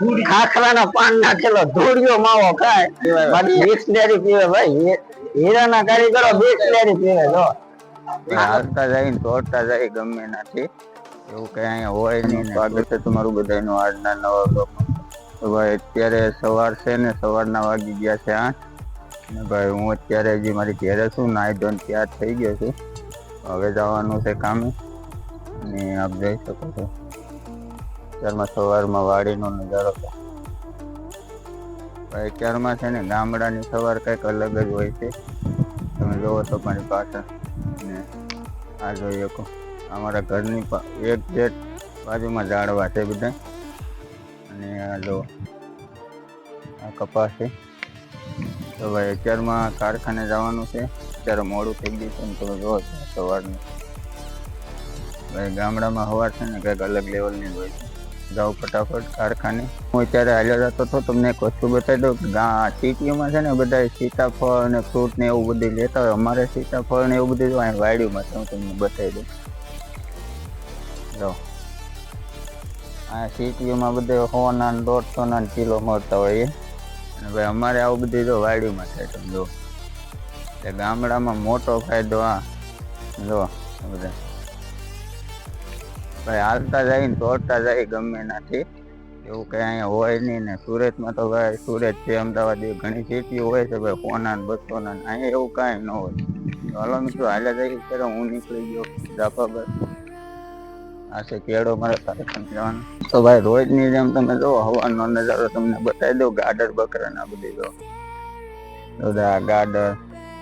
ખાખરાના પાન નાખેલો ધોળિયો માવો ખાય. બાકી બિસ્લેરી પીવે ભાઈ હીરાના કારીગરો ડિક્શનરી પીવે જો. હાલતા જાય ને તોડતા જાય ગમે નથી એવું કઈ અહીંયા હોય નહીં સ્વાગત છે તમારું બધાનું આજના નવા બ્લોકમાં તો ભાઈ અત્યારે સવાર છે ને સવારના વાગી ગયા છે આઠ. ને ભાઈ હું અત્યારે હજી મારી ઘેરે છું નાઈ ધોન તૈયાર થઈ ગયો છું. હવે જવાનું છે કામે. ને આપ જઈ શકો છો. અત્યારમાં સવારમાં વાડીનો નજારો અત્યારમાં છે ને ગામડાની સવાર કંઈક અલગ જ હોય છે. તમે જોવો તો મારી પાછળ ને આ જોઈ શકો અમારા ઘરની એક જેટ બાજુમાં ઝાડવા છે બધા. અને આ જો, આ કપાસ છે. તો ભાઈ અત્યારમાં કારખાને જવાનું છે. અત્યારે મોડું થઈ ગયું છે ને તમે જોવો છો સવારનું. ભાઈ ગામડામાં હવા છે ને કંઈક અલગ લેવલની હોય છે. જાઓ ફટાફટ કારખાને. હું અત્યારે હાલ્યો જતો હતો તમને એક વસ્તુ બતાવી દઉં કે ગા સિટીમાં છે ને બધા સીતાફળ ને ફ્રૂટ ને એવું બધું લેતા હોય, અમારે સીતાફળ ને એવું બધું જો અહીં વાડીમાં છે, હું તમને બતાવી દઉં. જો. આ સિટીઓમાં બધે સોના દોઢસોના કિલો મળતા હોય અને ભાઈ અમારે આવું બધું જો વાડીમાં છે, તમે જો. એટલે ગામડામાં મોટો ફાયદો આ. જો બધા. ભાઈ હાલતા જાય ને દોડતા જાય ગમે નાથી એવું કઈ અહીંયા હોય નહીં ને સુરતમાં તો ભાઈ સુરત છે અમદાવાદ એ ઘણી સિટી હોય છે ભાઈ કોના ને બસો ના અહીંયા એવું કાંઈ ન હોય. ચાલો હાલો મિત્રો હાલ્યા જાય ત્યારે હું નીકળી ગયો. બસ આ છે કેળો મારે કાર્યક્રમ જવાનો તો ભાઈ રોજની જેમ તમે જો હવાનો નજારો તમને બતાવી દઉં, ગાડર, બકરા ના બધી જો. બધા ગાડર,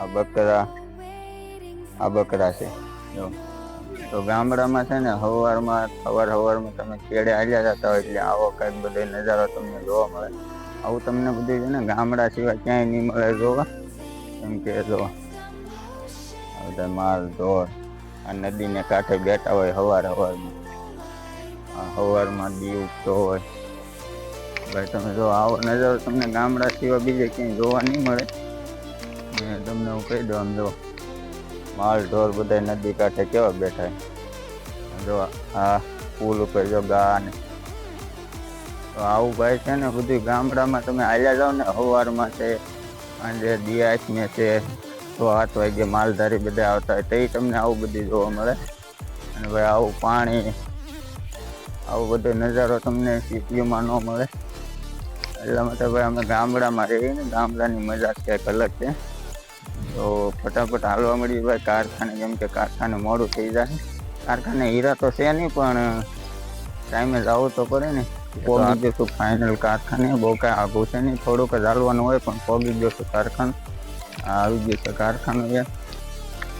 આ બકરા આ બકરા છે. જો. તો ગામડામાં છે ને હવારમાં, સવાર હવારમાં તમે કેળે હાલ્યા જતા હોય એટલે આવો કંઈક બધો નજારો તમને જોવા મળે. આવું તમને બધું છે ને ગામડા સિવાય ક્યાંય નહીં મળે જોવા. કેમ કે જો બધા માલ, ઢોર આ નદીને કાંઠે બેઠા હોય હવાર હવારમાં. આ હવારમાં દી ઉગતો હોય. ભાઈ, તમે જો આવો નજારો તમને ગામડા સિવાય બીજે ક્યાંય જોવા નહીં મળે. તમને હું કહી દઉં આમ જો. માલ, ઢોર બધા નદી કાંઠે કેવા બેઠા જો આ પુલ ઉપર જો ગા ને આવું ભાઈ છે ને બધું ગામડામાં તમે હાલ્યા જાઓ ને સવારમાં છે, સાંજે દિયાસ ને છે, તો હાથ વાગે માલધારી બધા આવતા હોય તો તમને આવું બધું જોવા મળે. અને ભાઈ આવું પાણી, આવો બધો નજારો તમને સિટીમાં ન મળે. એટલા માટે ભાઈ અમે ગામડામાં રહીએ ને, ગામડાની મજા ક્યાંક અલગ છે. તો ફટાફટ હાલવા મળીએ ભાઈ. કારખાને કેમ કે કારખાને મોડું થઈ જાય. કારખાને હીરા તો છે નહીં પણ ટાઈમે જવું તો પડે ને. પોગી જશું ફાઇનલ કારખાને. બહુ કાંઈ આઘું છે નહીં. થોડુંક જ હાલવાનું હોય પણ પોગી જશું કારખાનું. આવી ગયું છે કારખાનું યાર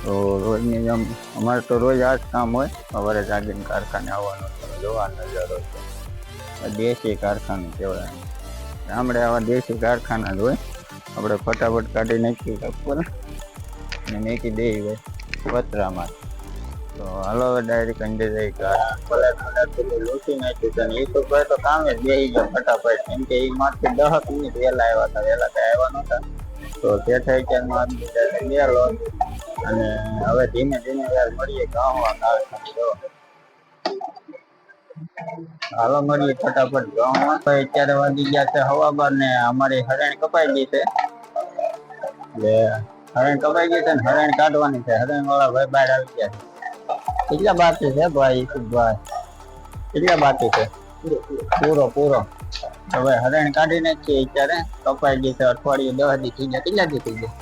તો રોજની જેમ અમારે તો રોજ આ જ કામ હોય. સવારે જાગીને કારખાને આવવાનું જોવા નજારો છે. દેશી કારખાનું કહેવાય. ગામડે આવા દેશી કારખાના જ હોય. આપણે ફટાફટ કાઢી નાખી ઉપર અને મેકી દઈ ભાઈ પતરામાં. તો હાલો ડાયરેક્ટ અંડે જઈ લૂંટી નાખ્યું છે એ તો ભાઈ તો કામે જ બેસી ગયો ફટાફટ. કેમ કે એ માંથી દસ મિનિટ વહેલા આવ્યા હતા. વહેલા કઈ આવ્યા નહોતા. તો તે થઈ ત્યાં ગયેલો. અને હવે ધીમે ધીમે યાર મળીએ ગામમાં કારખાને જો. હાલો મળીએ ફટાફટ ગામમાં. તો અત્યારે વાગી ગયા છે હવા બાર ને અમારી હરણ કપાઈ ગઈ છે. એટલે હરણ કપાઈ ગઈ છે ને હરણ કાઢવાની છે. હરણ વાળા ભાઈ બહાર આવી ગયા છે. કેટલા બાકી છે ભાઈ? ભાઈ? કેટલા બાકી છે? પૂરો પૂરો. હવે હરણ કાઢી નાખીએ અત્યારે. કપાઈ ગઈ છે અઠવાડિયું દસ દી થઈ ગયા. કેટલા દી થઈ ગયા?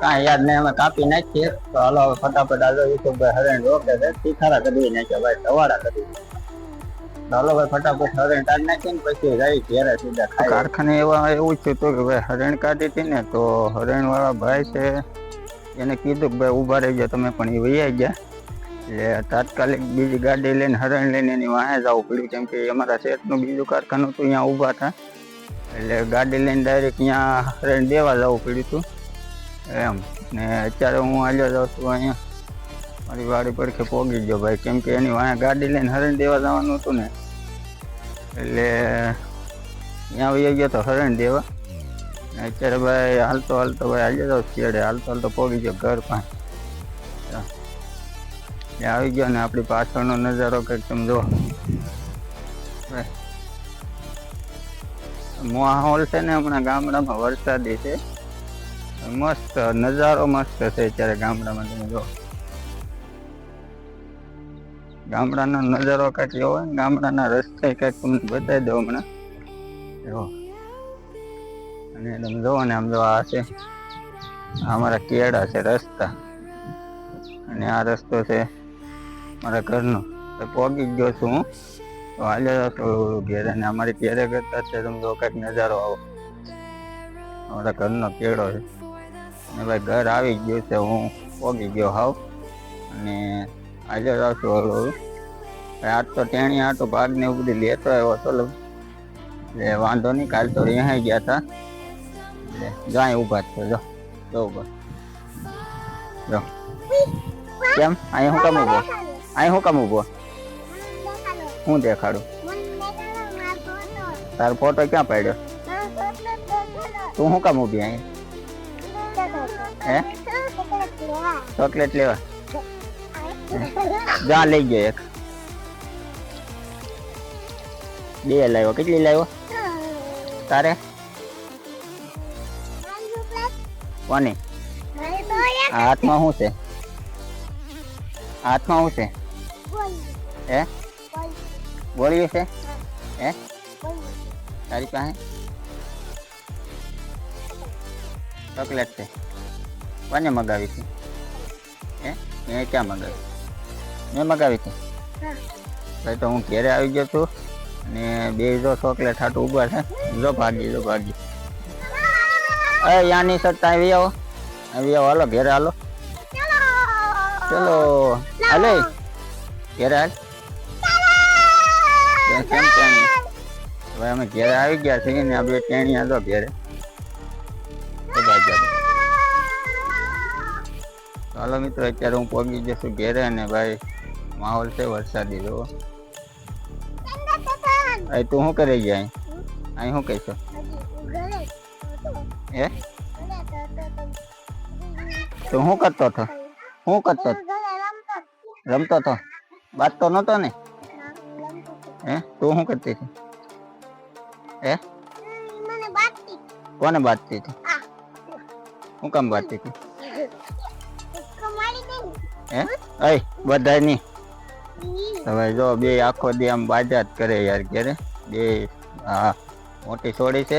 કાંઈ યાદ નહીં, અમે કાપી નાખીએ. તો હાલો ફટાફટ હાલો ઈસુભાઈ હરણ રોકે છે. તીખારા કરી નાખ્યા ભાઈ સવારા કરી ચાલો ભાઈ ફટાફટ હરણ કાઢી નાખીએ ને પછી જઈ ઘેરે સીધા ખાઈ કારખાને એવા એવું જ થયું કે ભાઈ હરણ કાઢી હતી ને તો હરણ વાળા ભાઈ છે એને કીધું કે ભાઈ ઊભા રહી ગયા તમે પણ એ વૈયા ગયા. એટલે તાત્કાલિક બીજી ગાડી લઈને હરણ લઈને એની વાહે જવું પડ્યું કેમ કે અમારા શેઠનું બીજું કારખાનું હતું અહીંયા ઊભા હતા. એટલે ગાડી લઈને ડાયરેક્ટ અહીંયા હરણ દેવા જવું પડ્યું હતું. એમ. ને અત્યારે હું હાલ્યો જાઉં છું અહીંયા. મારી વાડી પડખે પોગી ગયો ભાઈ, કેમ કે એની વાંહે ગાડી લઈને હરણ દેવા જવાનું હતું ને, એટલે ત્યાં વહી ગયો તો હરણ દેવા. ને અત્યારે ભાઈ હાલતો હાલતો ભાઈ હાલ્યો જાઉં છેડે હાલતો હાલતો પોગી ગયો ઘર પાસે. ત્યાં આવી ગયો ને આપણી પાછળનો નજારો કંઈક તમે જો ભાઈ, માહોલ છે ને હમણાં ગામડામાં વરસાદી છે. મસ્ત, નજારો મસ્ત છે અત્યારે ગામડામાં તમે જો ગામડાનો નજારો કાંઈક એવો હોય ગામડાના રસ્તે કાંઈક તમને બતાવી દઉં હમણાં. જો અને તમે જુઓ ને, આમ જો આ છે. અમારા કેળા છે રસ્તા. અને આ રસ્તો છે મારા ઘરનો. તો પહોંચી ગયો છું હું. તો હાલે તો ઘેર અને અમારી ઘેરે કરતા છે, તમે જો કાંઈક નજારો આવો. અમારા ઘરનો કેળો છે. અને ભાઈ ઘર આવી ગયું છે, હું પહોંચી ગયો હાવ. અને આજે જાઉં છું હળવું હળવું. ભાઈ, આજ તો ટેણી આટો ભાગ ને એવું બધું લેતો આવ્યો હતો લગ એટલે વાંધો નહીં, કાલ તો અહીંયા ગયા હતા. એટલે જાય ઊભા જ છે, જો જો ઊભા. જો. કેમ? અહીં હું કામ ઊભો? અહીં હું કામ ઊભો? હું દેખાડું? તારો ફોટો ક્યાં પાડ્યો? તું શું કામ ઊભી અહીં? હે? ચોકલેટ લેવા. જા લઈ ગયો એક બે લાવ્યો કેટલી લાવ્યો તારે કોની આ હાથમાં શું છે આ હાથમાં શું છે હે ગોળીઓ છે હે તારી પાસે ચોકલેટ છે કોને મગાવી છે હે મેં ક્યાં મગાવી મેં મગાવી હતી. ભાઈ તો હું ઘેરે આવી ગયો છું ને બે જો ચોકલેટ હાટું ઊભા છે. જો ભાગી જો ભાગી. અરે યાની સર ત્યાં આવી. આવો આવી આવો હાલો ઘેરે હાલો. ચલો હાલે. ઘેરે હાલ. કેમ કેમ ટેણી હવે અમે ઘેરે આવી ગયા છીએ ને આ બે ટેણીયા તો ઘેરે હાલો ચાલો મિત્રો અત્યારે હું પહોંચી જશું ઘેરે ને ભાઈ માહોલ છે વરસાદી જો અહીં તું શું કરે જાય અહીં? અહીં શું કહેશો? હે? તું શું કરતો હતો? શું કરતો? રમતો હતો. તો નતો ને? હે તું શું કરતી હતી? હે? કોને બાજતી હતી? શું કામ વાતતી હતી? હે? અય બધાય નહીં હવે જો બે આખો દી આમ બાજા જ કરે યાર ઘેરે. બે હા મોટી છોડી છે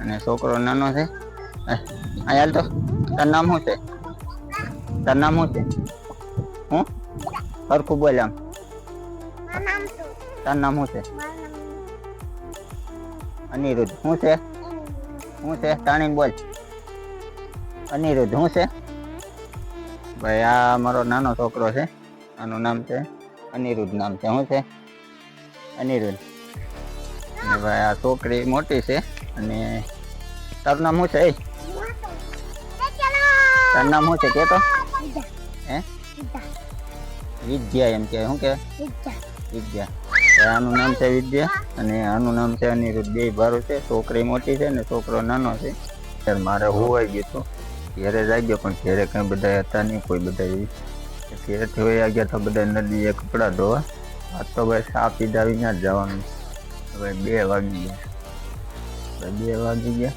અને છોકરો નાનો છે. અહીં હાલ તો. તારું નામ શું છે? તારું નામ શું છે? હું? સરખું બોલ આમ. તારું નામ શું? છે? અનિરુદ્ધ. શું છે? શું છે? તાણીને બોલ. અનિરુદ્ધ શું છે? ભાઈ આ મારો નાનો છોકરો છે. આનું નામ છે અનિરુદ્ધ નામ છે. શું છે? અનિરુદ્ધ. અને ભાઈ આ છોકરી મોટી છે. અને તારું નામ શું છે? તારું નામ શું છે? કે તો? હે? વિદ્યા એમ કે શું કે? વિદ્યા. આનું નામ છે વિદ્યા. અને આનું નામ છે અનિરુદ્ધ. બે ભારું છે. છોકરી મોટી છે ને છોકરો નાનો છે. ત્યારે મારે હોવાઈ ગયું હતું ઘેરે ગયો. પણ ઘેરે કઈ બધા હતા નહીં. કોઈ બધા ઘેરેથી વયા ગયા તો બધા નદીએ કપડાં ધોવા. આ તો ભાઈ સાપ પીધા વિના જ જવાનું. હવે બે વાગી ગયા. બે વાગી ગયા.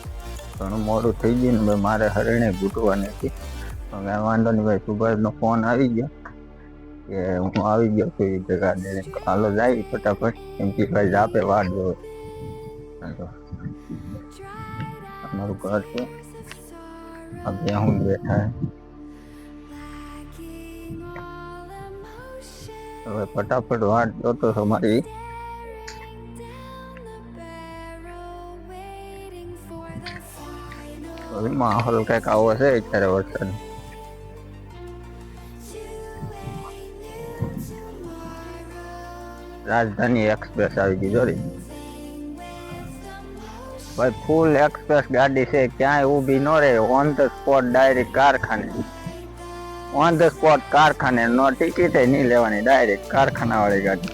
ઘણું મોડું થઈ ગયું ને ભાઈ મારે હરણે ઘૂંટવા નથી હવે વાંધો નહીં ભાઈ સુભાષનો ફોન આવી ગયો. કે હું આવી ગયો છું એ જગા દે. હાલો જાય ફટાફટ. એમ કે ભાઈ આપે વાટ જોવે. અમારું ઘર છે. अब હું બેઠા. હવે ફટાફટ વાટ જોતો છો મારી માહોલ કંઈક આવો છે અત્યારે વરસાદ. રાજધાની એક્સપ્રેસ આવી ગઈ જોરી ભાઈ ફૂલ એક્સપ્રેસ ગાડી છે, ક્યાંય ઊભી ન રહે ઓન ધ સ્પોટ ડાયરેક્ટ કારખાને. ઓન ધ સ્પોટ કારખાને નો ટિકિટ નહીં લેવાની ડાયરેક્ટ કારખાના વાળી ગાડી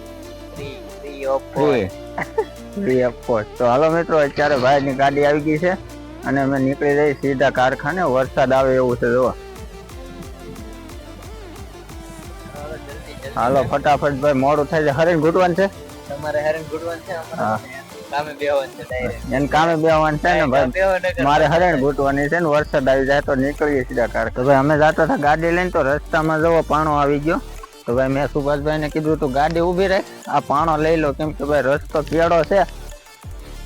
ફ્રી ફ્રી ઓફ કોસ્ટ તો હાલો મિત્રો અત્યારે ભાઈની ગાડી આવી ગઈ છે અને અમે નીકળી જઈ સીધા કારખાને. વરસાદ આવે એવું છે જો હાલો ફટાફટ ભાઈ મોડું થાય છે હરીને ઘૂંટવાનું છે? તમારે હેરાન ગુડવાન છે? હા. કામે બેહવાનું છે direct. એને કામે બેવાનું છે ને ભાઈ. મારે હરણ ગોઠવાની છે ને વરસાદ આવી જાય તો નીકળીએ સીધા કાર તો ભાઈ અમે જતા હતા ગાડી લઈને તો રસ્તામાં જવો પાણો આવી ગયો. તો ભાઈ મેં સુભાષભાઈ ને કીધું તું ગાડી ઊભી રાખ. આ પાણો લઈ લો કેમ કે ભાઈ રસ્તો કેળો છે.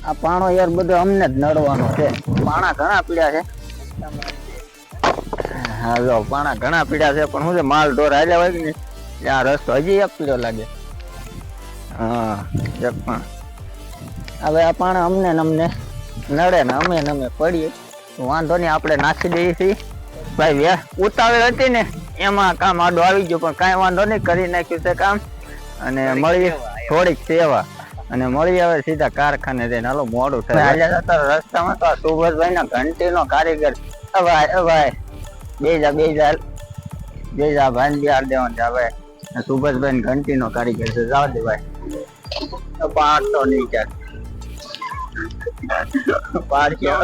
આ પાણો યાર બધો અમને જ નડવાનો છે. પાણા ઘણા પીડ્યા છે. હા જો પાણા ઘણા પીડ્યા છે પણ શું છે માલ ઢોર હાલ્યા હોય ને આ રસ્તો હજી એક પીળો લાગે. હા એક પણ. હવે આ પાણા અમને અમને નડે ને અમે ને અમે પડીએ. વાંધો નહીં આપણે નાખી દઈએ છીએ ભાઈ વ્યા ઉતાવળ હતી ને એમાં કામ આડો આવી ગયો પણ કાંઈ વાંધો નહીં કરી નાખ્યું છે કામ. અને મળીએ થોડીક સેવા. અને મળી આવે સીધા કારખાને જઈને. હાલો મોડું થાય. જતા રસ્તામાં. તો આ સુભાષભાઈ ના ઘંટી નો કારીગર ભાઈ ભાઈ. બેજા બેજા. બે જા બે જા ભાઈ બિહાર દેવાનું છે ભાઈ સુભાષભાઈ ઘંટી નો કારીગર છે. જાવ દે ભાઈ. પાડતો નહીં ક્યાંક પાડ્યો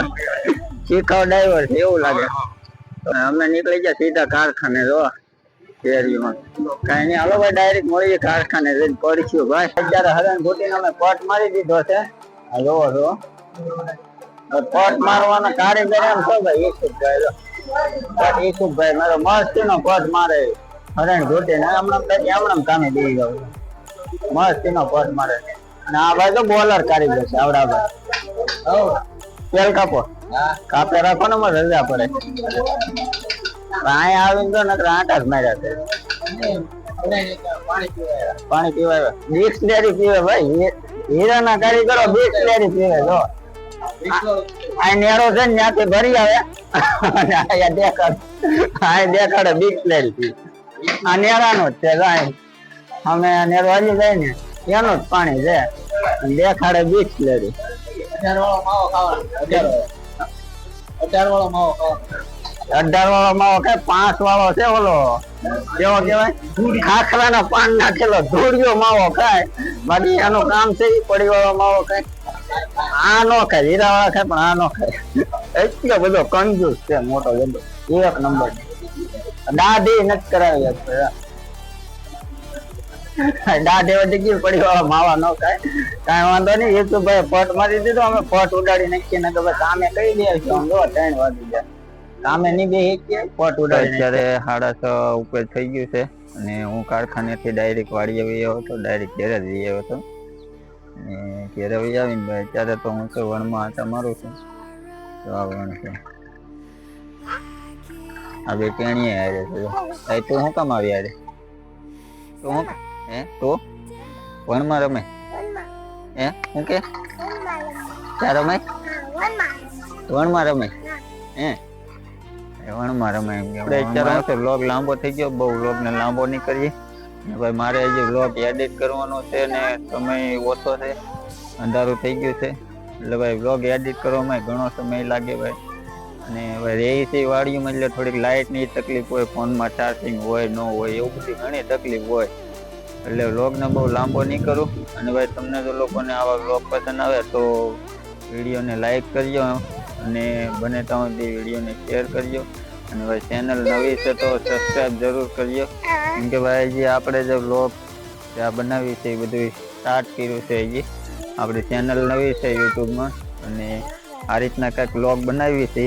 શીખવ ડ્રાઈવર છે એવું લાગે. અમે નીકળી ગયા સીધા કારખાને જો શેરીમાં કઈ નહીં હાલો ભાઈ ડાયરેક્ટ મળીએ કારખાને જઈને પડીશું. ભાઈ અત્યારે હરણ ઘૂટીને અમે પટ મારી દીધો છે. આ જોવો છો પટ મારવાનો કારીગર એમ છો ભાઈ ઈસુભાઈ જો. ઈસુભાઈ મારો મસ્ત નો પટ મારે. હરણ ઘૂટીને હમણાં હમણાં કામે દઈ ગયો. મસ્ત નો પટ મારે. આ ભાઈ તો બોલર કારીગર છે આવડા ભાઈ. તેલ કાપો. કાપે રાખો ને મારે રજા પડે. અહીંયા આવીને તો નકર આટા જ માર્યા પાણી પીવાય. ડિક્શનરી પીવે ભાઈ. હીરા હીરાના કારીગરો ડિક્શનરી પીવે, જો. આ નેરો છે ને ત્યાંથી ભરી આવે. અને અહીંયા દેખાડ. અહીંયા દેખાડે ડિક્શનરી પી આ નેરાનો જ છે ગાય અમે નેરો હજી જાય ને. એનું જ પાણી છે. દેખાડે માવો ખાવાનો અઢાર વાળો માવો કે પાંચ વાળો છે ઓલો. કેવો કેવાય ખાખરાના પાન નાખેલો, ધૂળિયો માવો ખાય. બાકી એનું કામ છે ઈ પડી વાળો માવો ખાય. આ નો ખાય હીરા વાળા ખાય, પણ આ નો ખાય. એટલો બધો કંજૂસ છે, મોટો બધો. એક નંબર. દાઢી નથી કરાવી દાઢી વધી ગયું પડી વાળો માવા ન ખાય. કાંઈ વાંધો નહીં એ તો ભાઈ પટ મારી દીધો અમે પટ ઉડાડી નાખીએ ને તો સામે કામે કઈ દે છો આમ જો ત્રણ વાગી જાય કામે નહીં બે શકીએ પટ ઉડાડી અત્યારે સાડા છ ઉપર થઈ ગયું છે અને હું કારખાનેથી ડાયરેક્ટ આવી આવ્યો હતો ડાયરેક્ટ ઘેરે જ જઈ આવ્યો હતો. અને ઘેરે આવી આવીને ભાઈ અત્યારે તો હું તો વણમાં આટા મારું છું. તો આ વણ છે. આ બે કેણીએ હારે છે. તું શું કામ આવી હારે? તું શું હે? તો? વનમાં રમે? હે? શું કે? ક્યાં રમે? વણમાં રમે? હે. વણમાં રમે એમ આપણે અત્યારે તો વ્લોગ લાંબો થઈ ગયો. બહુ વ્લોગ ને લાંબો નહીં કરીએ. ને ભાઈ મારે હજી વ્લોગ એડિટ કરવાનો છે ને સમય ઓછો છે. અંધારું થઈ ગયું છે. એટલે ભાઈ વ્લોગ એડિટ કરવામાં ઘણો સમય લાગે ભાઈ. અને હવે રહી વાળીમાં એટલે થોડીક લાઇટની તકલીફ હોય ફોનમાં ચાર્જિંગ હોય ન હોય એવું બધી ઘણી તકલીફ હોય. એટલે વ્લોગને બહુ લાંબો નહીં કરું. અને ભાઈ, તમને જો લોકોને આવા વ્લોગ પસંદ આવે તો વિડીયોને લાઈક કરજો અને બને ત્યાં સુધી વિડીયોને શેર કરજો. અને ભાઈ, ચેનલ નવી છે તો સબસ્ક્રાઈબ જરૂર કરજો. કેમ કે ભાઈ જે આપણે જે વ્લોગ આ બનાવી છે એ બધું સ્ટાર્ટ કર્યું છે હજી. આપણી ચેનલ નવી છે યુટ્યુબમાં અને આ રીતના કંઈક વ્લોગ બનાવી છે.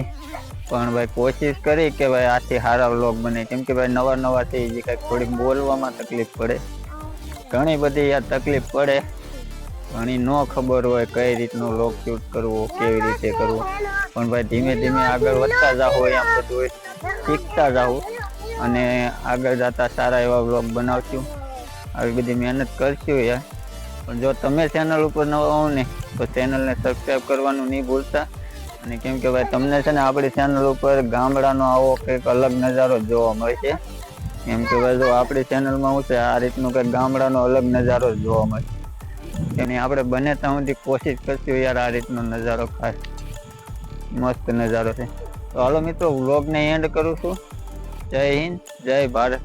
પણ ભાઈ, કોશિશ કરી કે ભાઈ, આથી સારા વ્લોગ બને. કેમ કે ભાઈ, નવા નવાથી જે કંઈક થોડીક બોલવામાં તકલીફ પડે. ઘણી બધી આ તકલીફ પડે. ઘણી ન ખબર હોય કઈ રીતનું લોક ક્યુટ કરવું, કેવી રીતે કરવું. પણ ભાઈ ધીમે ધીમે આગળ વધતા જાઓ એમ બધું શીખતા જાઓ અને આગળ જતા સારા એવા વ્લોગ બનાવશું. આવી બધી મહેનત કરશું યાર. પણ જો તમે ચેનલ ઉપર નવા હો ને, તો ચેનલને સબસ્ક્રાઈબ કરવાનું નહીં ભૂલતા. અને કેમ કે ભાઈ તમને છે ને આપણી ચેનલ ઉપર ગામડાનો આવો કંઈક અલગ નજારો જોવા મળે છે. એમ કે ભાઈ, જો આપણી ચેનલમાં હું છે, આ રીતનું કંઈક ગામડાનો અલગ નજારો જોવા મળે. એની આપણે બને ત્યાં સુધી કોશિશ કરશું યાર આ રીતનો નજારો ખાસ. મસ્ત નજારો છે. તો હાલો મિત્રો વ્લોગને એન્ડ કરું છું. જય હિન્દ, જય ભારત.